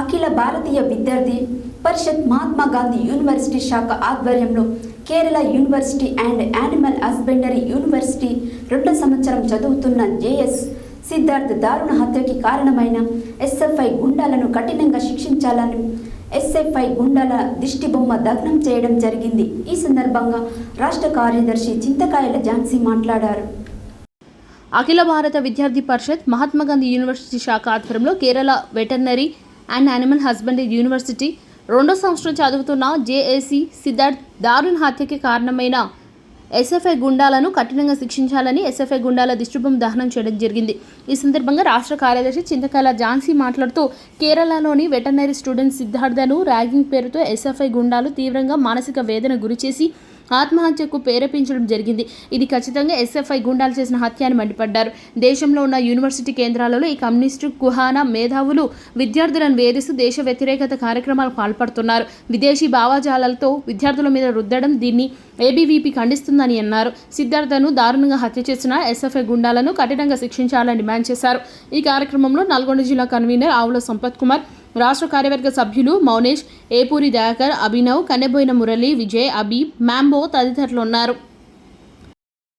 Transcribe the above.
అఖిల భారతీయ విద్యార్థి పరిషత్ మహాత్మా గాంధీ యూనివర్సిటీ శాఖ ఆధ్వర్యంలో Kerala university and animal husbandry university రెండు సంవత్సరం చదువుతున్న జేఎస్ సిద్ధార్థ్ దారుణ హత్యకి కారణమైన ఎస్ఎఫ్ఐ గుండాలను కఠినంగా శిక్షించాలని ఎస్ఎఫ్ఐ గుండాల దిష్టిబొమ్మ దగ్నం చేయడం జరిగింది. ఈ సందర్భంగా రాష్ట్ర కార్యదర్శి చింతకాయల ఝాన్సీ మాట్లాడారు. అఖిల భారత విద్యార్థి పరిషత్ మహాత్మా గాంధీ యూనివర్సిటీ శాఖ ఆధ్వర్యంలో Kerala veterinary and animal husbandry university. రెండో సంవత్సరం చదువుతున్న జేఏసీ సిద్ధార్థ్ దారుణ హత్యకి కారణమైన ఎస్ఎఫ్ఐ గుండాలను కఠినంగా శిక్షించాలని ఎస్ఎఫ్ఐ గుండాల దిష్టిబొమ్మ దహనం చేయడం జరిగింది. ఈ సందర్భంగా రాష్ట్ర కార్యదర్శి చింతకాయల ఝాన్సీ మాట్లాడుతూ కేరళలోని వెటర్నరీ స్టూడెంట్ సిద్ధార్థను ర్యాగింగ్ పేరుతో ఎస్ఎఫ్ఐ గుండాలు తీవ్రంగా మానసిక వేదన గురిచేసి ఆత్మహత్యకు ప్రేరేపించడం జరిగింది. ఇది ఖచ్చితంగా ఎస్ఎఫ్ఐ గుండాలు చేసిన హత్య అని మండిపడ్డారు. దేశంలో ఉన్న యూనివర్సిటీ కేంద్రాలలో ఈ కమ్యూనిస్టు కుహానా మేధావులు విద్యార్థులను వేధిస్తూ దేశ వ్యతిరేకత కార్యక్రమాలకు పాల్పడుతున్నారు. విదేశీ భావజాలాలతో విద్యార్థుల మీద రుద్దడం దీన్ని ఏబీవీపీ ఖండిస్తుందని అన్నారు. సిద్ధార్థను దారుణంగా హత్య చేసిన ఎస్ఎఫ్ఐ గుండాలను కఠినంగా శిక్షించాలని డిమాండ్ చేశారు. ఈ కార్యక్రమంలో నల్గొండ జిల్లా కన్వీనర్ ఆవుల సంపత్ కుమార్ రాష్ట్ర కార్యవర్గ సభ్యులు మౌనేష్ ఏపూరి దయాకర్ అభినవ్ కన్నెబోయిన మురళి విజయ్ అబీ మ్యాంబో తదితరులు ఉన్నారు.